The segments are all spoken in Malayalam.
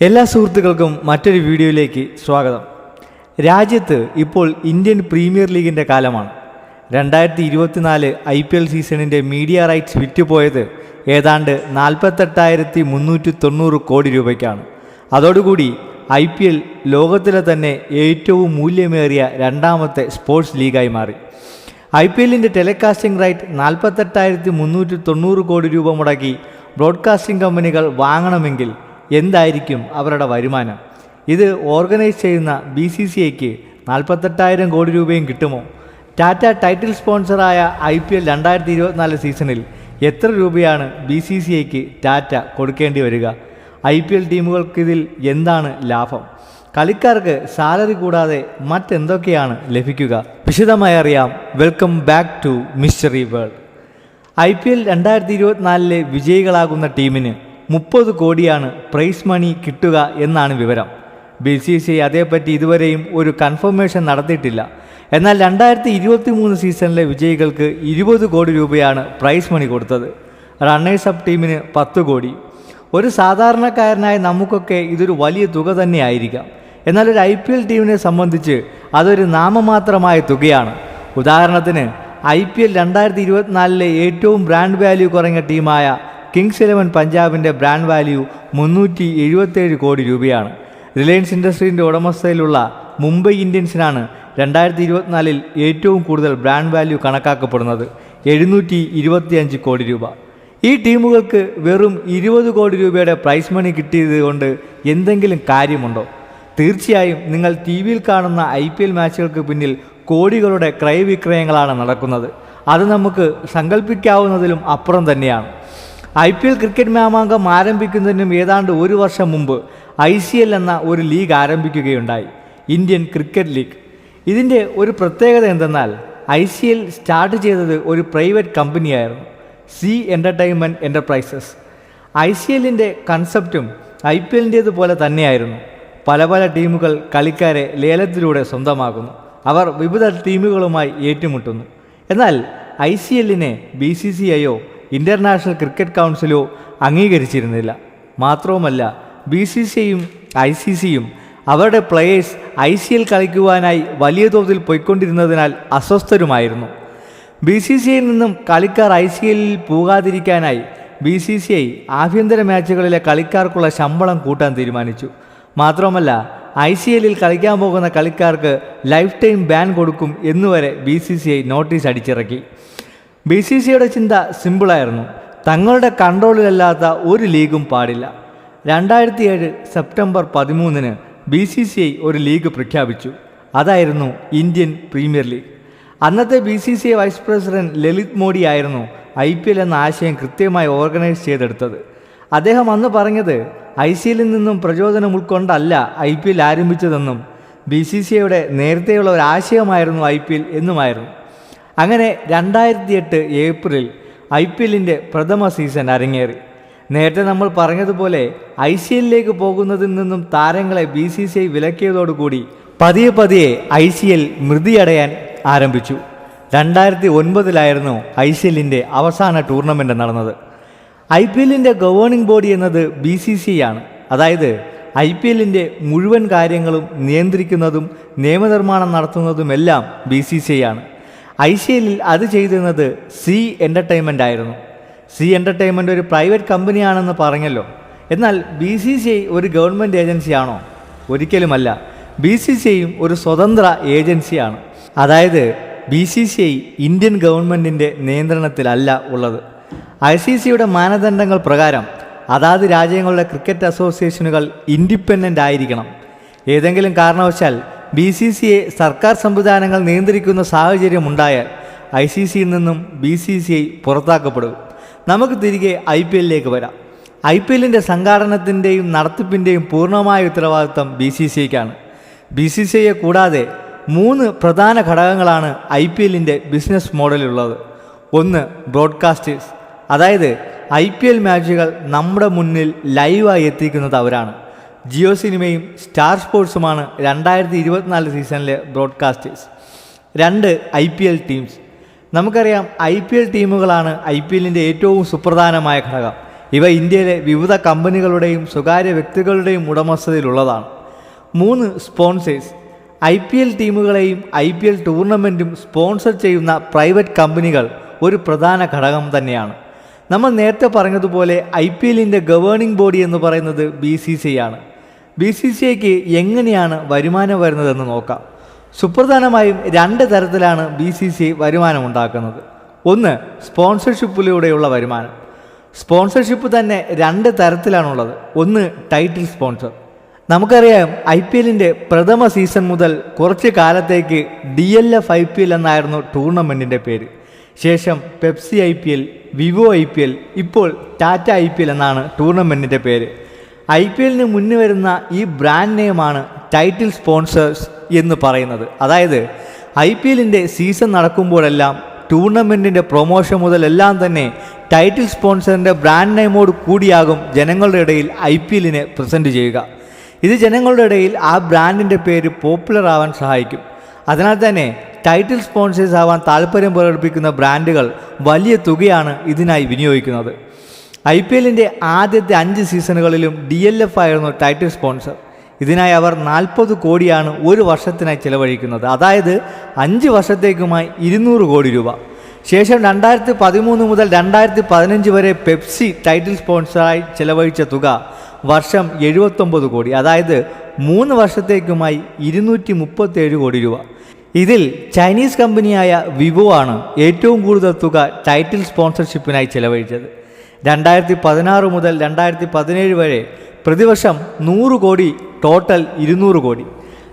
എല്ലാ സുഹൃത്തുക്കൾക്കും മറ്റൊരു വീഡിയോയിലേക്ക് സ്വാഗതം. രാജ്യത്ത് ഇപ്പോൾ ഇന്ത്യൻ പ്രീമിയർ ലീഗിന്റെ കാലമാണ്. രണ്ടായിരത്തി ഇരുപത്തിനാല് ഐ പി എൽ സീസണിന്റെ മീഡിയ റൈറ്റ്സ് വിറ്റുപോയത് ഏതാണ്ട് നാൽപ്പത്തെട്ടായിരത്തി മുന്നൂറ്റി തൊണ്ണൂറ് കോടി രൂപയ്ക്കാണ്. അതോടുകൂടി ഐ പി എൽ ലോകത്തിലെ തന്നെ ഏറ്റവും മൂല്യമേറിയ രണ്ടാമത്തെ സ്പോർട്സ് ലീഗായി മാറി. ഐ പി എല്ലിന്റെ ടെലികാസ്റ്റിംഗ് റൈറ്റ് നാൽപ്പത്തെട്ടായിരത്തി മുന്നൂറ്റി തൊണ്ണൂറ് കോടി രൂപ മുടക്കി ബ്രോഡ്കാസ്റ്റിംഗ് കമ്പനികൾ വാങ്ങണമെങ്കിൽ എന്തായിരിക്കും അവരുടെ വരുമാനം? ഇത് ഓർഗനൈസ് ചെയ്യുന്ന ബി സി സി ഐക്ക് നാൽപ്പത്തെട്ടായിരം കോടി രൂപയും കിട്ടുമോ? ടാറ്റ ടൈറ്റിൽ സ്പോൺസറായ ഐ പി എൽ രണ്ടായിരത്തി ഇരുപത്തിനാല് സീസണിൽ എത്ര രൂപയാണ് ബി സി സി ഐക്ക് ടാറ്റ കൊടുക്കേണ്ടി വരിക? ഐ പി എൽ ടീമുകൾക്കിതിൽ എന്താണ് ലാഭം? കളിക്കാർക്ക് സാലറി കൂടാതെ മറ്റെന്തൊക്കെയാണ് ലഭിക്കുക? വിശദമായി അറിയാം. Welcome back to mystery world. I P L രണ്ടായിരത്തി ഇരുപത്തിനാലിലെ വിജയികളാകുന്ന ടീമിന് മുപ്പത് കോടിയാണ് പ്രൈസ് മണി കിട്ടുക എന്നാണ് വിവരം. ബി സി സി അതേപ്പറ്റി ഇതുവരെയും ഒരു കൺഫർമേഷൻ നടത്തിയിട്ടില്ല. എന്നാൽ രണ്ടായിരത്തി ഇരുപത്തി മൂന്ന് സീസണിലെ വിജയികൾക്ക് ഇരുപത് കോടി രൂപയാണ് പ്രൈസ് മണി കൊടുത്തത്. റണ്ണേഴ്സ് അപ്പ് ടീമിന് പത്ത് കോടി. ഒരു സാധാരണക്കാരനായ നമുക്കൊക്കെ ഇതൊരു വലിയ തുക തന്നെയായിരിക്കാം. എന്നാൽ ഒരു ഐ പി എൽ ടീമിനെ സംബന്ധിച്ച് അതൊരു നാമമാത്രമായ തുകയാണ്. ഉദാഹരണത്തിന് ഐ പി എൽ രണ്ടായിരത്തി ഇരുപത്തിനാലിലെ ഏറ്റവും ബ്രാൻഡ് വാല്യൂ കുറഞ്ഞ ടീമായ കിങ്സ് ഇലവൻ പഞ്ചാബിന്റെ ബ്രാൻഡ് വാല്യൂ മുന്നൂറ്റി എഴുപത്തേഴ് കോടി രൂപയാണ്. റിലയൻസ് ഇൻഡസ്ട്രീന്റെ ഉടമസ്ഥയിലുള്ള മുംബൈ ഇന്ത്യൻസിനാണ് രണ്ടായിരത്തി ഇരുപത്തിനാലിൽ ഏറ്റവും കൂടുതൽ ബ്രാൻഡ് വാല്യൂ കണക്കാക്കപ്പെടുന്നത് എഴുന്നൂറ്റി ഇരുപത്തിയഞ്ച് കോടി രൂപ. ഈ ടീമുകൾക്ക് വെറും ഇരുപത് കോടി രൂപയുടെ പ്രൈസ് മണി കിട്ടിയത് കൊണ്ട് എന്തെങ്കിലും കാര്യമുണ്ടോ? തീർച്ചയായും നിങ്ങൾ ടി വിയിൽ കാണുന്ന ഐ പി എൽ മാച്ചുകൾക്ക് പിന്നിൽ കോടികളുടെ ക്രയവിക്രയങ്ങളാണ് നടക്കുന്നത്. അത് നമുക്ക് സങ്കല്പിക്കാവുന്നതിലും അപ്പുറം തന്നെയാണ്. ഐ പി എൽ ക്രിക്കറ്റ് മാമാങ്കം ആരംഭിക്കുന്നതിനും ഏതാണ്ട് ഒരു വർഷം മുമ്പ് ഐ സി എൽ എന്ന ഒരു ലീഗ് ആരംഭിക്കുകയുണ്ടായി ഇന്ത്യൻ ക്രിക്കറ്റ് ലീഗ്. ഇതിന്റെ ഒരു പ്രത്യേകത എന്തെന്നാൽ ഐ സി എൽ സ്റ്റാർട്ട് ചെയ്തത് ഒരു private കമ്പനിയായിരുന്നു Zee entertainment enterprises I C എല്ലിന്റെ കൺസെപ്റ്റും ഐ പി എല്ലിന്റേതുപോലെ തന്നെയായിരുന്നു. പല പല ടീമുകൾ കളിക്കാരെ ലേലത്തിലൂടെ സ്വന്തമാക്കുന്നു. അവർ വിവിധ ടീമുകളുമായി ഏറ്റുമുട്ടുന്നു. എന്നാൽ ഐ സി എല്ലിനെ ബി സി സി ഐയോ ഇന്റർനാഷണൽ ക്രിക്കറ്റ് കൗൺസിലോ അംഗീകരിച്ചിരുന്നില്ല. മാത്രവുമല്ല ബി സി സിയും ഐ സി സിയും അവരുടെ പ്ലെയേഴ്സ് ഐ സി എൽ കളിക്കുവാനായി വലിയ തോതിൽ പോയിക്കൊണ്ടിരുന്നതിനാൽ അസ്വസ്ഥരുമായിരുന്നു. ബി സി സി ഐയിൽ നിന്നും കളിക്കാർ ഐ സി എല്ലിൽ പോകാതിരിക്കാനായി ബി സി സി ഐ ആഭ്യന്തര മാച്ചുകളിലെ കളിക്കാർക്കുള്ള ശമ്പളം കൂട്ടാൻ തീരുമാനിച്ചു. മാത്രമല്ല ഐ സി എല്ലിൽ കളിക്കാൻ പോകുന്ന കളിക്കാർക്ക് ലൈഫ് ടൈം ബാൻ കൊടുക്കും എന്നുവരെ B C C I notice അടിച്ചിറക്കി. B C സിയുടെ ചിന്ത സിമ്പിളായിരുന്നു. തങ്ങളുടെ കൺട്രോളിലല്ലാത്ത ഒരു ലീഗും പാടില്ല. രണ്ടായിരത്തി ഏഴ് സെപ്റ്റംബർ പതിമൂന്നിന് ബി സി സി ഐ ഒരു ലീഗ് പ്രഖ്യാപിച്ചു. അതായിരുന്നു ഇന്ത്യൻ പ്രീമിയർ ലീഗ്. അന്നത്തെ B C C I vice president Lalit Modi ആയിരുന്നു ഐ പി എൽ എന്ന ആശയം കൃത്യമായി ഓർഗനൈസ് ചെയ്തെടുത്തത്. അദ്ദേഹം അന്ന് പറഞ്ഞത് ഐ സി എല്ലിൽ നിന്നും പ്രചോദനം ഉൾക്കൊണ്ടല്ല ഐ പി എൽ ആരംഭിച്ചതെന്നും ബി സി സി ഐയുടെ നേരത്തെയുള്ള ഒരു ആശയമായിരുന്നു ഐ പി എൽ എന്നുമായിരുന്നു. അങ്ങനെ രണ്ടായിരത്തി എട്ട് ഏപ്രിൽ ഐ പി എല്ലിന്റെ പ്രഥമ സീസൺ അരങ്ങേറി. നേരത്തെ നമ്മൾ പറഞ്ഞതുപോലെ ഐ സി എല്ലിലേക്ക് പോകുന്നതിൽ നിന്നും താരങ്ങളെ ബി സി സി ഐ വിലക്കിയതോടുകൂടി പതിയെ പതിയെ ഐ സി എൽ മൃതിയടയാൻ ആരംഭിച്ചു. രണ്ടായിരത്തി ഒൻപതിലായിരുന്നു ഐ സി എല്ലിന്റെ അവസാന ടൂർണമെന്റ് നടന്നത്. ഐ പി എല്ലിന്റെ ഗവേണിംഗ് ബോഡി എന്നത് ബി സി സി ആണ്. അതായത് ഐ പി എല്ലിന്റെ മുഴുവൻ കാര്യങ്ങളും നിയന്ത്രിക്കുന്നതും നിയമനിർമ്മാണം നടത്തുന്നതുമെല്ലാം ബി സി സി ആണ്. ഐ സി എല്ലിൽ അത് ചെയ്തിരുന്നത് സി എന്റർടൈൻമെന്റ് ആയിരുന്നു. സി എന്റർടൈൻമെന്റ് ഒരു പ്രൈവറ്റ് കമ്പനിയാണെന്ന് പറഞ്ഞല്ലോ. എന്നാൽ ബി സി സി ഐ ഒരു ഗവൺമെന്റ് ഏജൻസിയാണോ ഒരിക്കലുമല്ല. ബി സി സി ഐയും ഒരു സ്വതന്ത്ര ഏജൻസിയാണ് അതായത് B C C I Indian ഗവൺമെന്റിന്റെ നിയന്ത്രണത്തിലല്ല ഉള്ളത്. ഐ സി സിയുടെ മാനദണ്ഡങ്ങൾ പ്രകാരം അതാത് രാജ്യങ്ങളുടെ ക്രിക്കറ്റ് അസോസിയേഷനുകൾ ഇൻഡിപെൻഡന്റ് ആയിരിക്കണം. ഏതെങ്കിലും കാരണവശാൽ ബി സി സി എ സർക്കാർ സംവിധാനങ്ങൾ നിയന്ത്രിക്കുന്ന സാഹചര്യം ഉണ്ടായാൽ ഐ സി സിയിൽ നിന്നും ബി സി സി ഐ പുറത്താക്കപ്പെടും. നമുക്ക് തിരികെ ഐ പി എല്ലിലേക്ക് വരാം. ഐ പി എല്ലിന്റെ സംഘാടനത്തിന്റെയും നടത്തിപ്പിന്റെയും പൂർണമായ ഉത്തരവാദിത്തം ബി സി സി ഐക്കാണ് ബി സി സി ഐയെ കൂടാതെ മൂന്ന് പ്രധാന ഘടകങ്ങളാണ് ഐ പി എല്ലിന്റെ ബിസിനസ് മോഡലുള്ളത് ഒന്ന് ബ്രോഡ്കാസ്റ്റേഴ്സ്. അതായത് ഐ പി എൽ മാച്ചുകൾ നമ്മുടെ മുന്നിൽ ലൈവായി എത്തിക്കുന്നത് അവരാണ്. ജിയോ സിനിമയും സ്റ്റാർ സ്പോർട്സുമാണ് രണ്ടായിരത്തി ഇരുപത്തിനാല് സീസണിലെ ബ്രോഡ്കാസ്റ്റേഴ്സ്. രണ്ട് ഐ പി എൽ ടീംസ്. നമുക്കറിയാം ഐ പി എൽ ടീമുകളാണ് ഐ പി എല്ലിന്റെ ഏറ്റവും സുപ്രധാനമായ ഘടകം. ഇവ ഇന്ത്യയിലെ വിവിധ കമ്പനികളുടെയും സ്വകാര്യ വ്യക്തികളുടെയും ഉടമസ്ഥതയിലുള്ളതാണ്. മൂന്ന് സ്പോൺസേഴ്സ്. ഐ പി എൽ ടീമുകളെയും ഐ പി എൽ ടൂർണമെന്റും സ്പോൺസർ ചെയ്യുന്ന പ്രൈവറ്റ് കമ്പനികൾ ഒരു പ്രധാന ഘടകം തന്നെയാണ്. നമ്മൾ നേരത്തെ പറഞ്ഞതുപോലെ ഐ പി എല്ലിന്റെ ഗവേണിംഗ് ബോഡി എന്ന് പറയുന്നത് ബി സി സി ആണ്. ബി സി സി ഐക്ക് എങ്ങനെയാണ് വരുമാനം വരുന്നതെന്ന് നോക്കാം. സുപ്രധാനമായും രണ്ട് തരത്തിലാണ് ബി സി സി ഐ വരുമാനമുണ്ടാക്കുന്നത് ഒന്ന് സ്പോൺസർഷിപ്പിലൂടെയുള്ള വരുമാനം. സ്പോൺസർഷിപ്പ് തന്നെ രണ്ട് തരത്തിലാണുള്ളത്. ഒന്ന് ടൈറ്റിൽ സ്പോൺസർ. നമുക്കറിയാം ഐ പി എല്ലിന്റെ പ്രഥമ സീസൺ മുതൽ കുറച്ച് കാലത്തേക്ക് D L F I P L എന്നായിരുന്നു ടൂർണമെന്റിന്റെ പേര്. ശേഷം Pepsi I P L Vivo I P L ഇപ്പോൾ ടാറ്റ ഐ പി എൽ എന്നാണ് ടൂർണമെന്റിന്റെ പേര്. ഐ പി എല്ലിന് മുന്നിൽ വരുന്ന ഈ ബ്രാൻഡ് നെയിമാണ് ടൈറ്റിൽ സ്പോൺസേഴ്സ് എന്ന് പറയുന്നത്. അതായത് ഐ പി എല്ലിന്റെ സീസൺ നടക്കുമ്പോഴെല്ലാം ടൂർണമെന്റിന്റെ പ്രൊമോഷൻ മുതൽ എല്ലാം തന്നെ ടൈറ്റിൽ സ്പോൺസറിന്റെ ബ്രാൻഡ് നെയിമോട് കൂടിയാകും ജനങ്ങളുടെ ഇടയിൽ ഐ പി എല്ലിനെ പ്രസന്റ് ചെയ്യുക. ഇത് ജനങ്ങളുടെ ഇടയിൽ ആ ബ്രാൻഡിന്റെ പേര് പോപ്പുലർ ആവാൻ സഹായിക്കും. അതിനാൽ തന്നെ ടൈറ്റിൽ സ്പോൺസേഴ്സ് ആവാൻ താല്പര്യം പ്രകടിപ്പിക്കുന്ന ബ്രാൻഡുകൾ വലിയ തുകയാണ് ഇതിനായി വിനിയോഗിക്കുന്നത്. ഐ പി എല്ലിന്റെ ആദ്യത്തെ അഞ്ച് സീസണുകളിലും ഡി എൽ എഫ് ആയിരുന്നു ടൈറ്റിൽ സ്പോൺസർ. ഇതിനായി അവർ നാൽപ്പത് കോടിയാണ് ഒരു വർഷത്തിനായി ചിലവഴിക്കുന്നത്. അതായത് അഞ്ച് വർഷത്തേക്കുമായി ഇരുന്നൂറ് കോടി രൂപ. ശേഷം രണ്ടായിരത്തി പതിമൂന്ന് മുതൽ രണ്ടായിരത്തി പതിനഞ്ച് വരെ പെപ്സി ടൈറ്റിൽ സ്പോൺസറായി ചിലവഴിച്ച തുക വർഷം എഴുപത്തൊമ്പത് കോടി. അതായത് മൂന്ന് വർഷത്തേക്കുമായി ഇരുന്നൂറ്റി മുപ്പത്തേഴ് കോടി രൂപ. ഇതിൽ ചൈനീസ് കമ്പനിയായ വിവോ ആണ് ഏറ്റവും കൂടുതൽ തുക ടൈറ്റിൽ സ്പോൺസർഷിപ്പിനായി ചിലവഴിച്ചത്. രണ്ടായിരത്തി പതിനാറ് മുതൽ രണ്ടായിരത്തി പതിനേഴ് വരെ പ്രതിവർഷം നൂറ് കോടി ടോട്ടൽ ഇരുന്നൂറ് കോടി.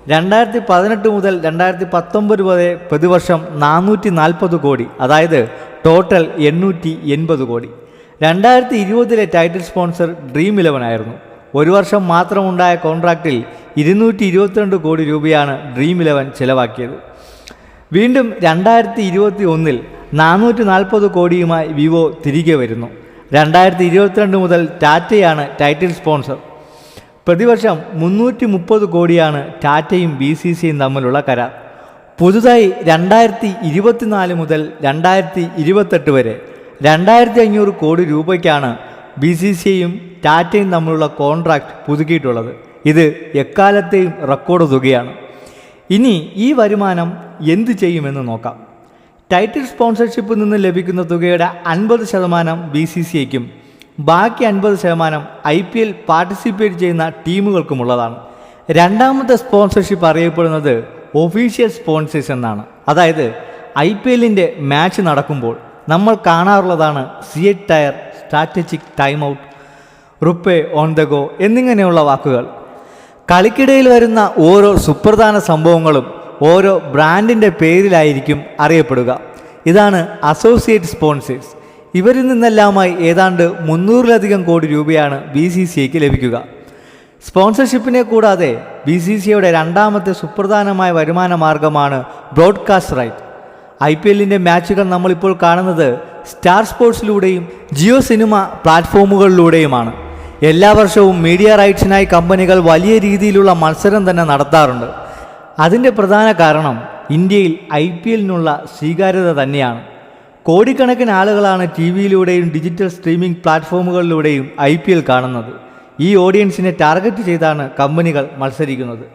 രണ്ടായിരത്തി പതിനെട്ട് മുതൽ രണ്ടായിരത്തി പത്തൊമ്പത് വരെ പ്രതിവർഷം നാനൂറ്റി നാൽപ്പത് കോടി അതായത് ടോട്ടൽ എണ്ണൂറ്റി എൺപത് കോടി. രണ്ടായിരത്തി ഇരുപതിലെ ടൈറ്റിൽ സ്പോൺസർ ഡ്രീം ഇലവൻ ആയിരുന്നു. ഒരു വർഷം മാത്രമുണ്ടായ കോൺട്രാക്റ്റിൽ ഇരുന്നൂറ്റി ഇരുപത്തിരണ്ട് കോടി രൂപയാണ് ഡ്രീം ഇലവൻ ചിലവാക്കിയത്. വീണ്ടും രണ്ടായിരത്തി ഇരുപത്തി ഒന്നിൽ നാനൂറ്റി നാൽപ്പത് കോടിയുമായി വിവോ തിരികെ വരുന്നു. രണ്ടായിരത്തി ഇരുപത്തിരണ്ട് മുതൽ ടാറ്റയാണ് ടൈറ്റിൽ സ്പോൺസർ. പ്രതിവർഷം മുന്നൂറ്റി മുപ്പത് കോടിയാണ് ടാറ്റയും ബി സി സിയും തമ്മിലുള്ള കരാർ. പുതുതായി രണ്ടായിരത്തി ഇരുപത്തിനാല് മുതൽ രണ്ടായിരത്തി ഇരുപത്തെട്ട് വരെ രണ്ടായിരത്തി അഞ്ഞൂറ് കോടി രൂപയ്ക്കാണ് ബി സി സിയും ടാറ്റയും തമ്മിലുള്ള കോൺട്രാക്റ്റ് പുതുക്കിയിട്ടുള്ളത്. ഇത് എക്കാലത്തെയും റെക്കോർഡ് തുകയാണ്. ഇനി ഈ വരുമാനം എന്തു ചെയ്യുമെന്ന് നോക്കാം. ടൈറ്റിൽ സ്പോൺസർഷിപ്പിൽ നിന്ന് ലഭിക്കുന്ന തുകയുടെ അൻപത് ശതമാനം ബി സി സി ഐക്കും ബാക്കി അൻപത് ശതമാനം ഐ പി എൽ പാർട്ടിസിപ്പേറ്റ് ചെയ്യുന്ന ടീമുകൾക്കുമുള്ളതാണ്. രണ്ടാമത്തെ സ്പോൺസർഷിപ്പ് അറിയപ്പെടുന്നത് ഒഫീഷ്യൽ സ്പോൺസേഴ്സ് എന്നാണ്. അതായത് ഐ പി എല്ലിന്റെ മാച്ച് നടക്കുമ്പോൾ നമ്മൾ കാണാറുള്ളതാണ് CEAT tyre strategic time out RuPay on the go എന്നിങ്ങനെയുള്ള വാക്കുകൾ. കളിക്കിടയിൽ വരുന്ന ഓരോ സുപ്രധാന സംഭവങ്ങളും ഓരോ ബ്രാൻഡിന്റെ പേരിലായിരിക്കും അറിയപ്പെടുക. ഇതാണ് അസോസിയേറ്റ് സ്പോൺസേഴ്സ്. ഇവരിൽ നിന്നെല്ലാമായി ഏതാണ്ട് മുന്നൂറിലധികം കോടി രൂപയാണ് ബി സി സി ഐക്ക് ലഭിക്കുക. സ്പോൺസർഷിപ്പിനെ കൂടാതെ ബി സി സി ഐയുടെ രണ്ടാമത്തെ സുപ്രധാനമായ വരുമാന മാർഗമാണ് ബ്രോഡ്കാസ്റ്റ് റൈറ്റ്. ഐ പി എല്ലിന്റെ മാച്ചുകൾ നമ്മളിപ്പോൾ കാണുന്നത് സ്റ്റാർ സ്പോർട്സിലൂടെയും ജിയോ സിനിമ പ്ലാറ്റ്ഫോമുകളിലൂടെയുമാണ്. എല്ലാ വർഷവും മീഡിയ റൈറ്റ്സിനായി കമ്പനികൾ വലിയ രീതിയിലുള്ള മത്സരം തന്നെ നടത്താറുണ്ട്. അതിന്റെ പ്രധാന കാരണം ഇന്ത്യയിൽ ഐ പി എല്ലിനുള്ള സ്വീകാര്യത തന്നെയാണ്. കോടിക്കണക്കിന് ആളുകളാണ് ടി വിയിലൂടെയും ഡിജിറ്റൽ സ്ട്രീമിംഗ് പ്ലാറ്റ്ഫോമുകളിലൂടെയും ഐ പി എൽ കാണുന്നത്. ഈ ഓഡിയൻസിനെ ടാർഗറ്റ് ചെയ്താണ് കമ്പനികൾ മത്സരിക്കുന്നത്.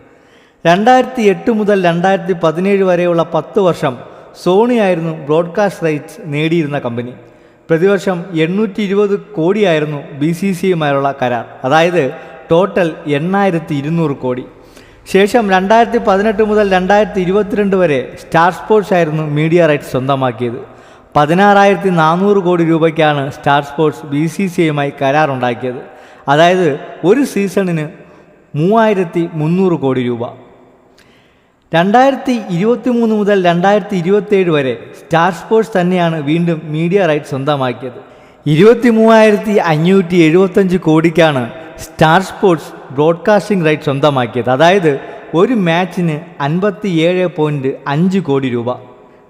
രണ്ടായിരത്തി എട്ട് മുതൽ രണ്ടായിരത്തി പതിനേഴ് വരെയുള്ള പത്ത് വർഷം സോണിയായിരുന്നു ബ്രോഡ്കാസ്റ്റ് റൈറ്റ്സ് നേടിയിരുന്ന കമ്പനി. പ്രതിവർഷം എണ്ണൂറ്റി ഇരുപത് കോടിയായിരുന്നു ബി സി സിയുമായുള്ള കരാർ. അതായത് ടോട്ടൽ എണ്ണായിരത്തി ഇരുന്നൂറ് കോടി. ശേഷം രണ്ടായിരത്തി പതിനെട്ട് മുതൽ രണ്ടായിരത്തി ഇരുപത്തിരണ്ട് വരെ സ്റ്റാർ സ്പോർട്സ് ആയിരുന്നു മീഡിയ റൈറ്റ്സ് സ്വന്തമാക്കിയത്. പതിനാറായിരത്തി നാനൂറ് കോടി രൂപയ്ക്കാണ് star sports B C C ഐയുമായി കരാറുണ്ടാക്കിയത്. അതായത് ഒരു സീസണിന് മൂവായിരത്തി മുന്നൂറ് കോടി രൂപ. രണ്ടായിരത്തി ഇരുപത്തി മൂന്ന് മുതൽ രണ്ടായിരത്തി ഇരുപത്തേഴ് വരെ സ്റ്റാർ സ്പോർട്സ് തന്നെയാണ് വീണ്ടും മീഡിയ റൈറ്റ് സ്വന്തമാക്കിയത്. ഇരുപത്തി മൂവായിരത്തി അഞ്ഞൂറ്റി എഴുപത്തഞ്ച് കോടിക്കാണ് സ്റ്റാർ സ്പോർട്സ് ബ്രോഡ്കാസ്റ്റിംഗ് റൈറ്റ് സ്വന്തമാക്കിയത്. അതായത് ഒരു മാച്ചിന് അൻപത്തി ഏഴ് പോയിന്റ് അഞ്ച് കോടി രൂപ.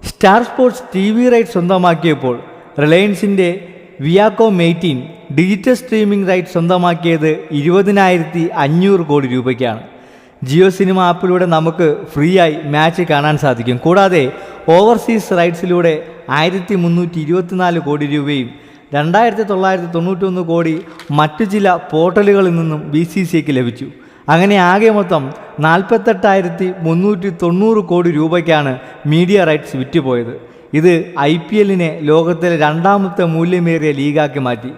Star sports T V right സ്വന്തമാക്കിയപ്പോൾ റിലയൻസിന്റെ Viacom eighteen digital streaming right സ്വന്തമാക്കിയത് ഇരുപതിനായിരത്തി അഞ്ഞൂറ് കോടി രൂപയ്ക്കാണ്. ജിയോ സിനിമ ആപ്പിലൂടെ നമുക്ക് ഫ്രീ ആയി മാച്ച് കാണാൻ സാധിക്കും. കൂടാതെ ഓവർസീസ് റൈറ്റ്സിലൂടെ ആയിരത്തി മുന്നൂറ്റി ഇരുപത്തിനാല് കോടി രൂപയും രണ്ടായിരത്തി തൊള്ളായിരത്തി തൊണ്ണൂറ്റൊന്ന് കോടി മറ്റു ചില പോർട്ടലുകളിൽ നിന്നും ബി സി സി ഐക്ക് ലഭിച്ചു. അങ്ങനെ ആകെ മൊത്തം നാൽപ്പത്തെട്ടായിരത്തി മുന്നൂറ്റി തൊണ്ണൂറ് കോടി രൂപയ്ക്കാണ് മീഡിയ റൈറ്റ്സ് വിറ്റുപോയത്. ഇത് ഐ പി എല്ലിനെ ലോകത്തിലെ രണ്ടാമത്തെ മൂല്യമേറിയ ലീഗാക്കി മാറ്റി.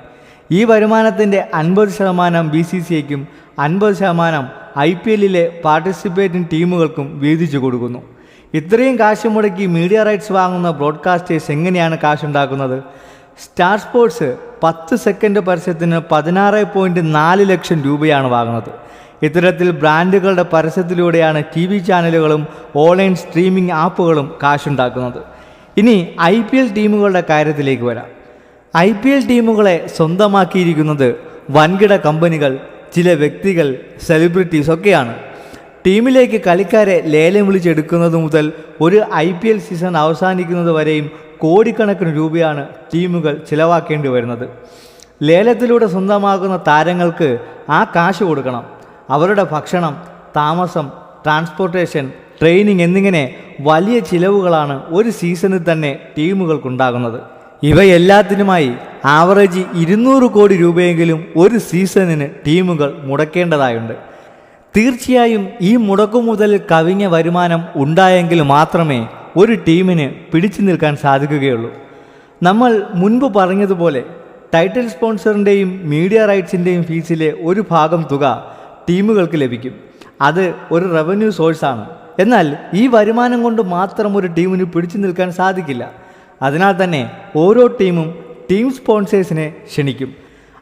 ഈ വരുമാനത്തിന്റെ അൻപത് ശതമാനം ബി സി സി ഐക്കും അൻപത് ശതമാനം ഐ പി എല്ലിലെ പാർട്ടിസിപ്പേറ്റിംഗ് ടീമുകൾക്കും വീതിച്ചു കൊടുക്കുന്നു. ഇത്രയും കാശ് മുടക്കി മീഡിയ റൈറ്റ്സ് വാങ്ങുന്ന ബ്രോഡ്കാസ്റ്റേഴ്സ് എങ്ങനെയാണ് കാശുണ്ടാക്കുന്നത്? സ്റ്റാർ സ്പോർട്സ് പത്ത് സെക്കൻഡ് പരസ്യത്തിന് പതിനാറ് പോയിന്റ് നാല് ലക്ഷം രൂപയാണ് വാങ്ങുന്നത്. ഇത്തരത്തിൽ ബ്രാൻഡുകളുടെ പരസ്യത്തിലൂടെയാണ് ടി വി ചാനലുകളും ഓൺലൈൻ സ്ട്രീമിംഗ് ആപ്പുകളും കാശുണ്ടാക്കുന്നത്. ഇനി ഐ പി എൽ ടീമുകളുടെ കാര്യത്തിലേക്ക് വരാം. ഐ പി എൽ ടീമുകളെ സ്വന്തമാക്കിയിരിക്കുന്നത് വൻകിട കമ്പനികൾ ചില വ്യക്തികൾ സെലിബ്രിറ്റീസ് ഒക്കെയാണ്. ടീമിലേക്ക് കളിക്കാരെ ലേലം വിളിച്ചെടുക്കുന്നത് മുതൽ ഒരു ഐ പി എൽ സീസൺ അവസാനിക്കുന്നത് വരെയും കോടിക്കണക്കിന് രൂപയാണ് ടീമുകൾ ചിലവാക്കേണ്ടി വരുന്നത്. ലേലത്തിലൂടെ സ്വന്തമാകുന്ന താരങ്ങൾക്ക് ആ കാശ് കൊടുക്കണം. അവരുടെ ഭക്ഷണം താമസം ട്രാൻസ്പോർട്ടേഷൻ ട്രെയിനിങ് എന്നിങ്ങനെ വലിയ ചിലവുകളാണ് ഒരു സീസണിൽ തന്നെ ടീമുകൾക്കുണ്ടാകുന്നത്. ഇവയെല്ലാത്തിനുമായി ആവറേജ് ഇരുന്നൂറ് കോടി രൂപയെങ്കിലും ഒരു സീസണിന് ടീമുകൾ മുടക്കേണ്ടതായുണ്ട്. തീർച്ചയായും ഈ മുടക്കുമുതൽ കവിഞ്ഞ വരുമാനം ഉണ്ടായെങ്കിൽ മാത്രമേ ഒരു ടീമിന് പിടിച്ചു നിൽക്കാൻ സാധിക്കുകയുള്ളൂ. നമ്മൾ മുൻപ് പറഞ്ഞതുപോലെ ടൈറ്റിൽ സ്പോൺസറിന്റെയും മീഡിയ റൈറ്റ്സിന്റെയും ഫീസിലെ ഒരു ഭാഗം തുക ടീമുകൾക്ക് ലഭിക്കും. അത് ഒരു റവന്യൂ സോഴ്സാണ് എന്നാൽ ഈ വരുമാനം കൊണ്ട് മാത്രം ഒരു ടീമിന് പിടിച്ചു നിൽക്കാൻ സാധിക്കില്ല. അതിനാൽ തന്നെ ഓരോ ടീമും ടീം സ്പോൺസേഴ്സിനെ ക്ഷണിക്കും.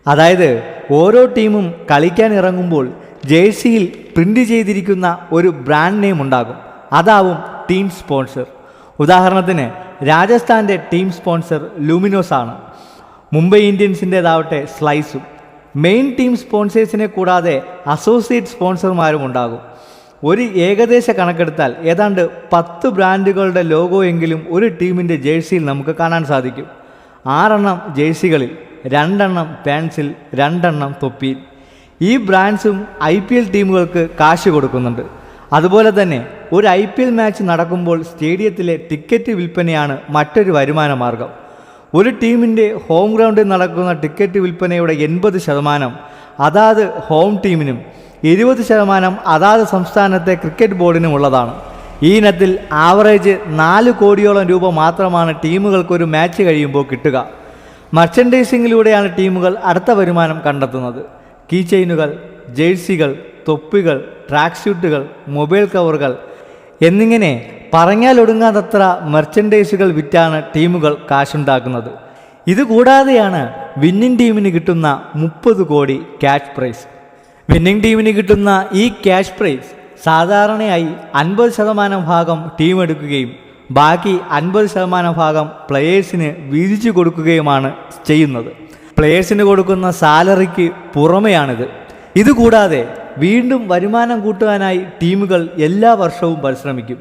അതായത് ഓരോ ടീമും കളിക്കാൻ ഇറങ്ങുമ്പോൾ ജേഴ്സിയിൽ പ്രിന്റ് ചെയ്തിരിക്കുന്ന ഒരു ബ്രാൻഡ് നെയിം ഉണ്ടാകും. അതാവും ടീം സ്പോൺസർ. ഉദാഹരണത്തിന് രാജസ്ഥാന്റെ ടീം സ്പോൺസർ ലൂമിനോസ് ആണ്. മുംബൈ ഇന്ത്യൻസിന്റേതാവട്ടെ സ്ലൈസും. മെയിൻ ടീം സ്പോൺസേഴ്സിനെ കൂടാതെ അസോസിയേറ്റ് സ്പോൺസർമാരും ഉണ്ടാകും. ഒരു ഏകദേശ കണക്കെടുത്താൽ ഏതാണ്ട് പത്ത് ബ്രാൻഡുകളുടെ ലോഗോ എങ്കിലും ഒരു ടീമിന്റെ ജേഴ്സിയിൽ നമുക്ക് കാണാൻ സാധിക്കും. ആറെണ്ണം ജേഴ്സികളിൽ രണ്ടെണ്ണം പാൻസിൽ രണ്ടെണ്ണം തൊപ്പിയിൽ. ഈ ബ്രാൻഡ്സും ഐ പി എൽ ടീമുകൾക്ക് കാശ് കൊടുക്കുന്നുണ്ട്. അതുപോലെ തന്നെ ഒരു ഐ പി എൽ മാച്ച് നടക്കുമ്പോൾ സ്റ്റേഡിയത്തിലെ ടിക്കറ്റ് വിൽപ്പനയാണ് മറ്റൊരു വരുമാന മാർഗം. ഒരു ടീമിന്റെ ഹോം ഗ്രൗണ്ടിൽ നടക്കുന്ന ടിക്കറ്റ് വിൽപ്പനയുടെ എൺപത് ശതമാനം അതാത് ഹോം ടീമിനും ഇരുപത് ശതമാനം അതാത് സംസ്ഥാനത്തെ ക്രിക്കറ്റ് ബോർഡിനും ഉള്ളതാണ്. ഈ ഇനത്തിൽ ആവറേജ് നാല് കോടിയോളം രൂപ മാത്രമാണ് ടീമുകൾക്ക് ഒരു മാച്ച് കഴിയുമ്പോൾ കിട്ടുക. മർച്ചൻഡൈസിങ്ങിലൂടെയാണ് ടീമുകൾ അടുത്ത വരുമാനം കണ്ടെത്തുന്നത്. കീ ചെയിനുകൾ ജേഴ്സികൾ തൊപ്പികൾ ട്രാക്ക് സ്യൂട്ടുകൾ മൊബൈൽ കവറുകൾ എന്നിങ്ങനെ പറഞ്ഞാലൊടുങ്ങാതത്ര മെർച്ചൻഡൈസുകൾ വിറ്റാണ് ടീമുകൾ കാശുണ്ടാക്കുന്നത്. ഇതുകൂടാതെയാണ് വിന്നിംഗ് ടീമിന് കിട്ടുന്ന മുപ്പത് കോടി ക്യാഷ് പ്രൈസ് വിന്നിംഗ് ടീമിന് കിട്ടുന്ന ഈ ക്യാഷ് പ്രൈസ് സാധാരണയായി അൻപത് ശതമാനം ഭാഗം ടീം എടുക്കുകയും ബാക്കി അൻപത് ശതമാനം ഭാഗം പ്ലെയേഴ്സിന് വീതിച്ചു കൊടുക്കുകയുമാണ് ചെയ്യുന്നത്. പ്ലെയേഴ്സിന് കൊടുക്കുന്ന സാലറിക്ക് പുറമെയാണിത്. ഇതുകൂടാതെ വീണ്ടും വരുമാനം കൂട്ടുവാനായി ടീമുകൾ എല്ലാ വർഷവും പരിശ്രമിക്കും.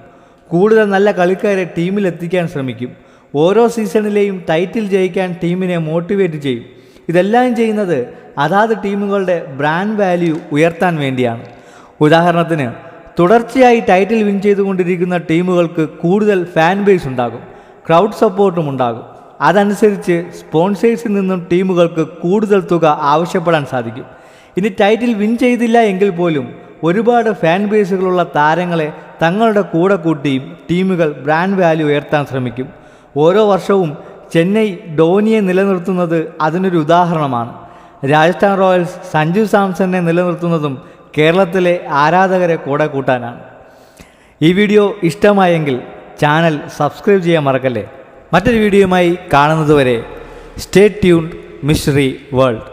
കൂടുതൽ നല്ല കളിക്കാരെ ടീമിലെത്തിക്കാൻ ശ്രമിക്കും. ഓരോ സീസണിലെയും ടൈറ്റിൽ ജയിക്കാൻ ടീമിനെ മോട്ടിവേറ്റ് ചെയ്യും. ഇതെല്ലാം ചെയ്യുന്നത് അതാത് ടീമുകളുടെ ബ്രാൻഡ് വാല്യൂ ഉയർത്താൻ വേണ്ടിയാണ്. ഉദാഹരണത്തിന് തുടർച്ചയായി ടൈറ്റിൽ വിൻ ചെയ്തുകൊണ്ടിരിക്കുന്ന ടീമുകൾക്ക് കൂടുതൽ ഫാൻ ബേസ് ഉണ്ടാകും. ക്രൗഡ് സപ്പോർട്ടും ഉണ്ടാകും. അതനുസരിച്ച് സ്പോൺസേഴ്സിൽ നിന്നും ടീമുകൾക്ക് കൂടുതൽ തുക ആവശ്യപ്പെടാൻ സാധിക്കും. ഇനി ടൈറ്റിൽ വിൻ ചെയ്തില്ല എങ്കിൽ പോലും ഒരുപാട് ഫാൻ ബേസുകളുള്ള താരങ്ങളെ തങ്ങളുടെ കൂടെ കൂട്ടിയും ടീമുകൾ ബ്രാൻഡ് വാല്യൂ ഉയർത്താൻ ശ്രമിക്കും. ഓരോ വർഷവും ചെന്നൈ ധോണിയെ നിലനിർത്തുന്നത് അതിനൊരു ഉദാഹരണമാണ്. രാജസ്ഥാൻ റോയൽസ് സഞ്ജു സാംസണിനെ നിലനിർത്തുന്നതും കേരളത്തിലെ ആരാധകരെ കൂടെ കൂട്ടാനാണ്. ഈ വീഡിയോ ഇഷ്ടമായെങ്കിൽ ചാനൽ സബ്സ്ക്രൈബ് ചെയ്യാൻ മറക്കല്ലേ? മറ്റൊരു വീഡിയോയുമായി കാണുന്നതുവരെ സ്റ്റേ ട്യൂൺ മിഷറി വേൾഡ്.